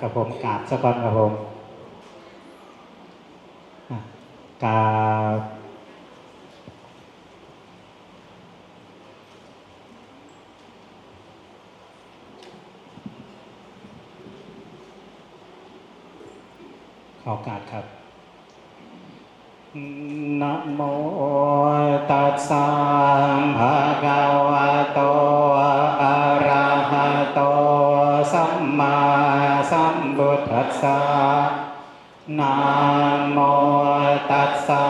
กับผมกราบสักก่อนกับผมกราบขอกาสครับนะโมตัสสะภะคะวะโตอะระหะโตสัมมา สัมพุทธัสสะนะโมตัสสะ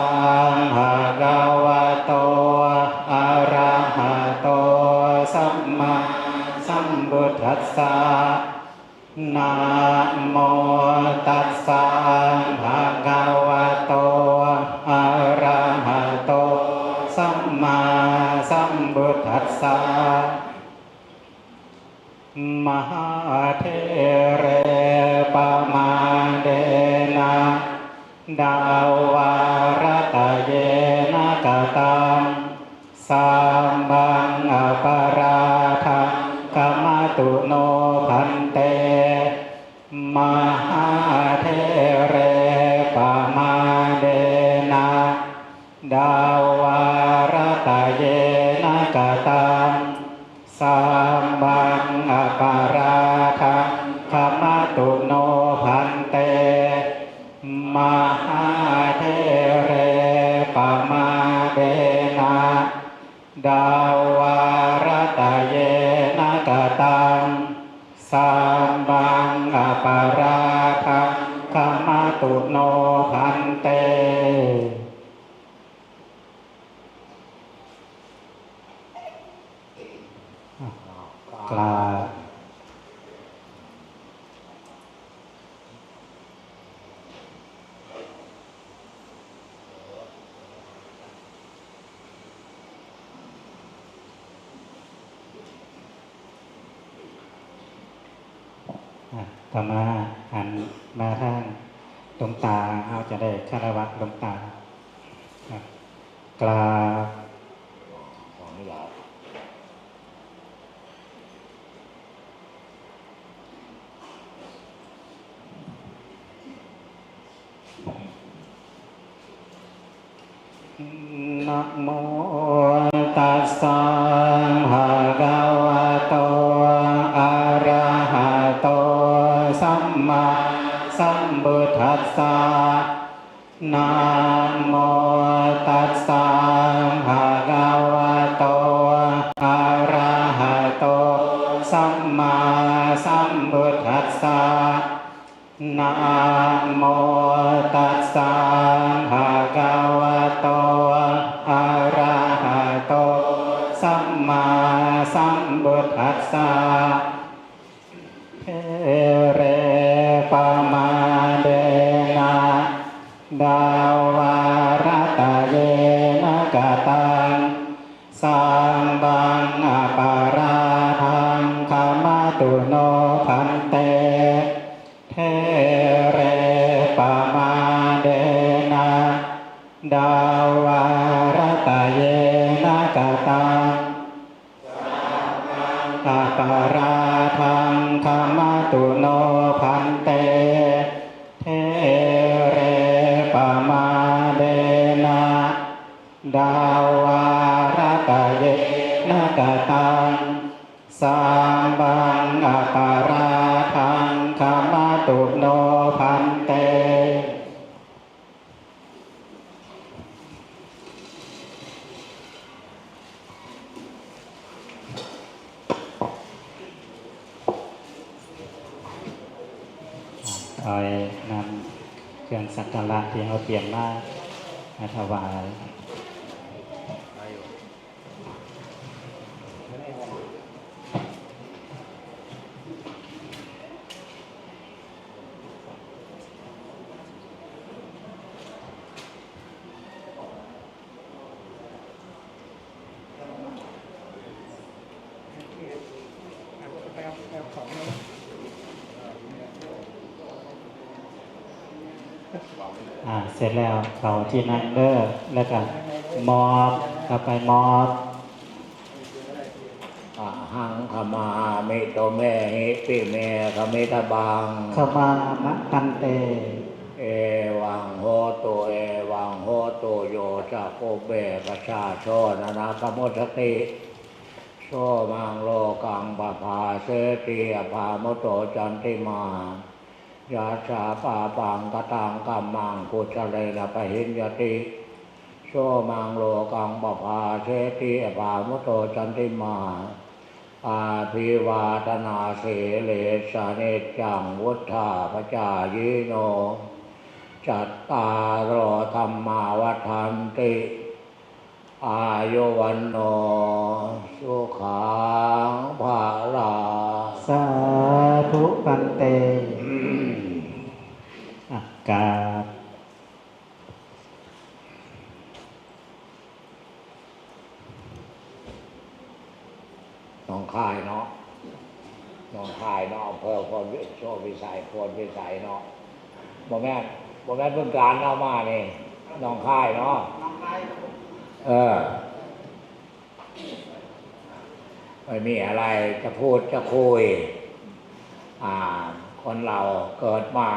ภะคะวะโตอะระหะโตสัมมาสัมพุทธัสสะนะโมตัสสะภะคะวะโตอะระหะโตสัมมาสัมพุทธัสสะมหาเทรป ดาวารตะเยนะกตังสัมบังอปาราทังกมตุโนพันเต มหาเทเรปมาเดนะดาวารตะเยนะกตังสัมบังอปารา เตกราต่อมาหันมาทาง ลวงตาเอาจะได้คารวะหลวงตากราบนะโมตัสสะภะคะ ทัสสะนะโมตัสสะภะคะวะโตอะระหะโตสัมมาสัมพุทธัสสะนะโมตัสสะภะคะวะโตอะระหะโตสัมมาสัมพุทธัสสะ กตังสัมบังอปาราทังขมาตุโนพันเต เทเรปมาเดนะดาวารตะเยนะกตังอาปาราทังขมาตุโน ดาวารตะเยนกตังสัมบังอปาราทังขมาตุโนพันเตเอานำเครื่องสักการะที่เราเตรียมมามาถวาย อ่าเสร็จแล้วเขาที่นั่งเลิกแล้วก็มอบกลับไปมอบอ่าหังขมามิโตเมหิปิเมขมิตบัง ขมามะพันเต เอวังโหตุเอวังโหตุโยจะโกเบกชาโชนานาคมุสติโชมังโลกังปะภาเสติอภามุโตจันติมา ยาชาปาปังกตังกัมมังกุจเลนะปะหินยติโชมังโลกังปะภาเสติอภามุโตจันติมาอาภิวาตนาเสเลสานิจังวุฒาปจายโน จัตตารอธรรมาวัฏันติ อายุวันโน สุขังภาลา สาธุพันเต อากาศน้องค่ายเนาะน้องค่ายเนาะอำเภอพลวิโชวิสัยพลวิสัยเนาะบ่แม่นบ่แม่เพิ่งการเอามานี่น้องค่ายเนาะเออไม่มีอะไรจะพูดจะคุย อ่า คนเราเกิดมา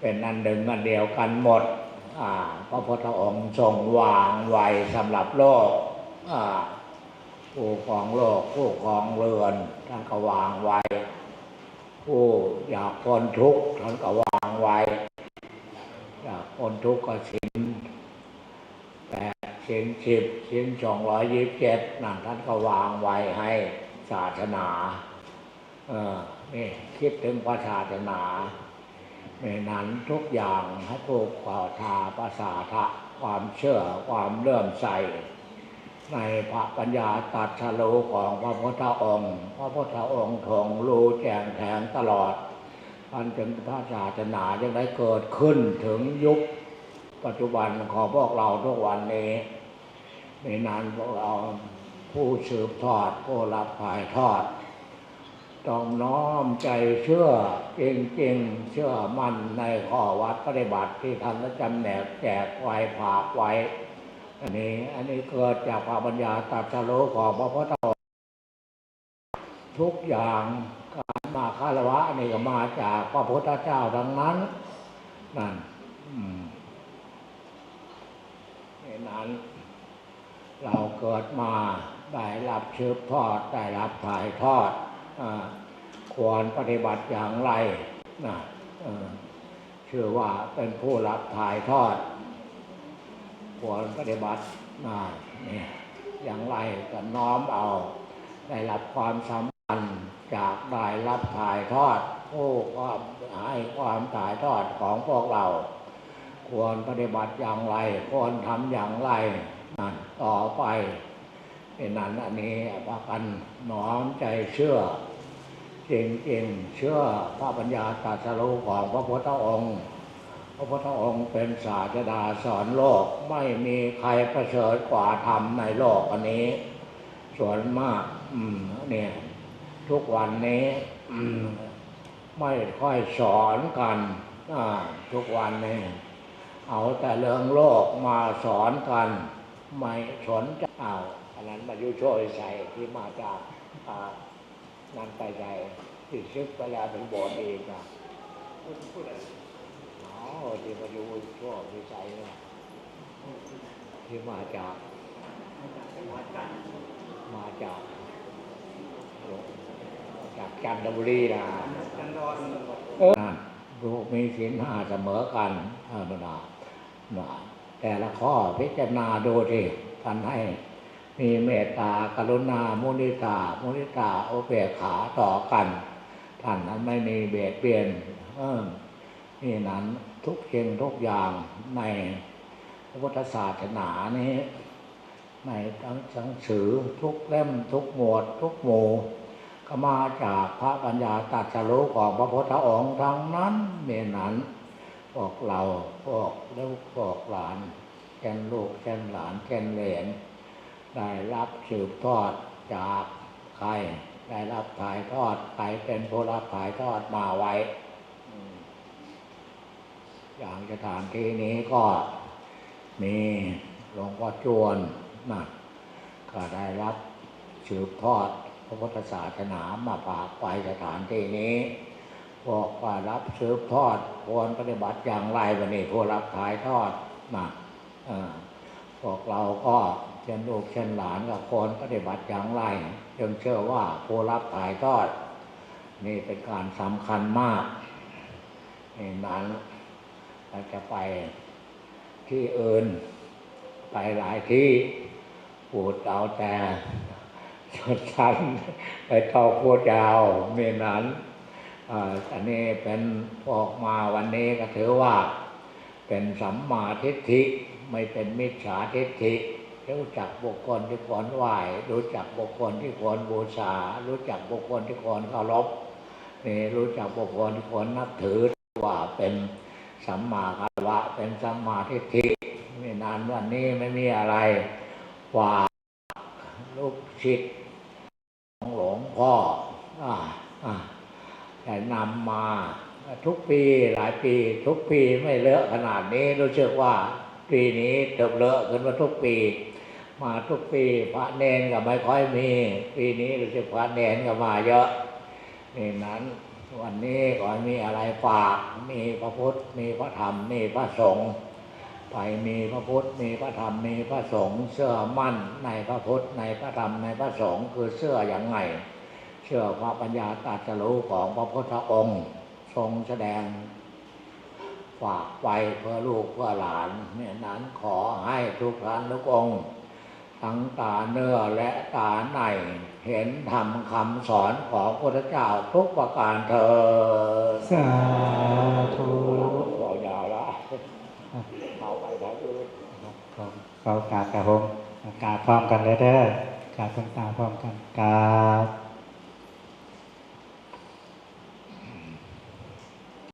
เป็นอันหนึ่งอันเดียวกันหมดพระพุทธองค์ทรงวางไว้สำหรับโลกผู้ครองโลก ผู้ครองเรือนท่านก็วางไว้ ผู้อยากพ้นทุกข์ท่านก็วางไว้ อยากพ้นทุกข์ก็สิ้นแปดสิ้นสิบสิ้นสองร้อยยี่สิบเจ็ดนั่นท่านก็วางไว้ให้ศาสนา เออนี่คิดถึงพระศาสนา ในนั้นทุกอย่างให้ผูกข่าทาภาษาทะความเชื่อความเลื่อมใสในพระปัญญาตัดสรู้ของพระพุทธองค์ พระพุทธองค์ทรงรู้แจ้งแทงตลอดอันจึงพระศาสนายังได้เกิดขึ้นถึงยุค ปัจจุบันของพวกเราทุกวันนี้ในนั้นพวกเราผู้สืบทอดผู้รับถ่ายทอด ต้องน้อมใจเชื่อจริงๆ เชื่อมั่นในข้อวัดปฏิบัติที่ท่านจำแนกแจกไว้ผากไว้ อันนี้อันนี้เกิดจากพระปัญญาตรัสรู้ของพระพุทธองค์ทุกอย่างการมาคารวะนี่ก็มาจากพระพุทธเจ้าทั้งนั้นนั่นอืมในนั้น เราเกิดมาได้รับชืบทอดได้รับถ่ายทอด ควรปฏิบัติอย่างไรนะเชื่อว่าเป็นผู้รับถ่ายทอด ควรปฏิบัตินะเนี่ยอย่างไรก็น้อมเอา ได้รับความสำคัญจากได้รับถ่ายทอดผู้ความให้ความถ่ายทอดของพวกเรา ควรปฏิบัติอย่างไร ควรทำอย่างไรนั่นต่อไปเป็นนั้นอันนี้พากันน้อมใจเชื่อ จริงเชื่อพระปัญญาตรัสรู้ของพระพุทธองค์ พระพุทธองค์เป็นศาสดาสอนโลกไม่มีใครประเสริฐกว่าธรรมในโลกอันนี้ ส่วนมากอืมเนี่ยทุกวันนี้อืมไม่ค่อยสอนกันอ่าทุกวันนี้เอาแต่เรื่องโลกมาสอนกัน ไม่สนใจเอาอันนั้นมายุช่วยใส่ที่มาจาก อ่านันไปใจที่ซึกไปแล้วถึงบสถ์เองอะพูดอะไรอ๋อที่มาดูช่วงวิจัยเนี่ยที่มาจาก มาจากมาจากจากจันทบุรีนะเออนั่นลูกมีศีลห้าเสมอกันธรรมดาแต่ละข้อพิจารณาดูที่ท่านให้ มีเมตตากรุณามุนิตา มุนิตาโอเปกขาต่อกันท่านนั้นไม่มีเบียดเบียนเออนี่นั้นทุกเชิงทุกอย่างในพระพุทธศาสนานี้ ในทั้งหนังสือทุกเล่มทุกหมวด ทุกหมู่ก็มาจากพระปัญญาตรัสรู้ของพระพุทธองค์ทั้งนั้นนี่นั้นพวกเราพวกลูกพวกหลานแกนลูกแกนหลานแกนเหลน ได้รับสืบทอดจากใคร ได้รับถ่ายทอดใครเป็นผู้รับถ่ายทอดมาไว้ อย่างสถานที่นี้ก็มีหลวงพ่อจวนนะก็ได้รับสืบทอดพระพุทธศาสนามาฝากไปสถานที่นี้บอกว่ารับสืบทอดควรปฏิบัติอย่างไรวันนี้ผู้รับถ่ายทอดนะเออพวกเราก็ ช่นลูกเช่นหลานกับคนปฏิบัติอย่างไรจึงเชื่อว่าผู้รับถ่ายทอด นี่เป็นการสำคัญมากนี่นั้นเราจะไปที่อื่น ไปหลายที่พูดเอาแต่สั้นไปเท่าพูดยาวมีนั้นอันนี้เป็นออกมาวันนี้ก็ถือว่า เป็นสัมมาทิฏฐิไม่เป็นมิจฉาทิฏฐิ รู้จักบุคคลที่ควรไหวรู้จักบุคคลที่ควรบูชา รู้จักบุคคลที่ควรเคารพนี่รู้จักบุคคลที่ควรนับถือว่าเป็นสัมมาคารวะเป็นสัมมาทิฏฐิไม่นานวันนี้ไม่มีอะไรว่าลูกศิษย์ของหลวงพ่ออ่าอ่าแต่นำมาทุกปีหลายปีทุกปีไม่เลอะขนาดนี้รู้สึกว่าปีนี้เติบเลอะขึ้นมาทุกปี มาทุกปีพระเนนก็ไม่ค่อยมี ปีนี้รู้สึกพระเนนก็มาเยอะนี่นั้นวันนี้ก็มีอะไรฝากมีพระพุทธมีพระธรรมมีพระสงฆ์ไปมีพระพุทธมีพระธรรมมีพระสงฆ์เชื่อมั่นในพระพุทธในพระธรรมในพระสงฆ์คือเชื่ออย่างไง เชื่อพระปัญญาตรัสรู้ของพระพุทธองค์ ทรงแสดง ฝากไปเพื่อลูกเพื่อหลานเนี่ยนั้นขอให้ทุกท่านทุกองค์ ทั้งตาเนื้อและตาในเห็นธรรมคำสอนของพระพุทธเจ้าทุกประการเถิดสาธุเรายาวละเอาไปทางอื่นผมเขากราบกับผมกราบพร้อมกันเลยเด้อกราบคุณตาพร้อมกันกราบ